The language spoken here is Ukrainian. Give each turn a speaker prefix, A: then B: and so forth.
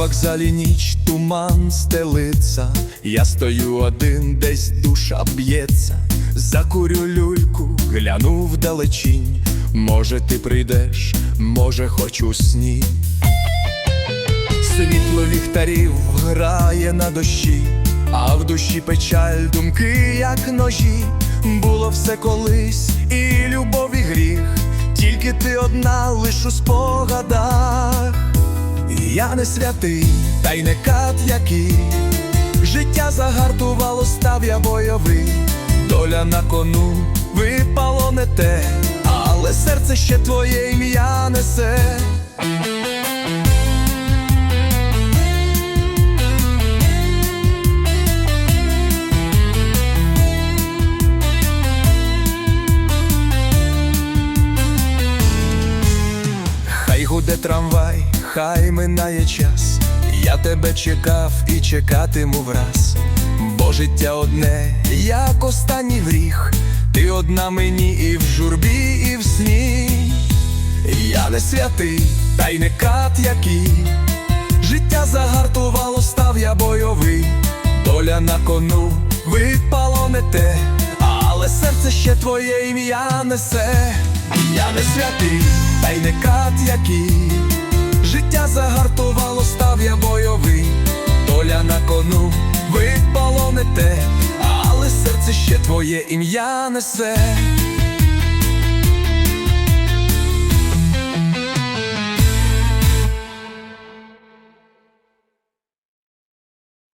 A: вокзалі ніч туман стелиться, я стою один, десь душа б'ється, закурю люльку, гляну вдалечінь. Може, ти прийдеш, може, хоч у сні. Світло ліхтарів грає на дощі, а в душі печаль, думки, як ножі. Було все колись, і любов, і гріх, тільки ти одна лиш у спогадах. Я не святий, та й не кат який. Життя загартувало, став я бойовий, доля на кону випало не те, але серце ще твоє ім'я несе. Гуде трамвай, хай минає час. Я тебе чекав і чекатиму враз. Бо життя одне, як останній гріх. Ти одна мені і в журбі, і в сні. Я не святий, та й не кат який. Життя загартувало, став я бойовий. Доля на кону випало не те, але серце ще твоє ім'я несе. Я не святий, та й не кат який. Життя загартувало, став я бойовий. Доля на кону випало не те, але серце ще твоє ім'я несе.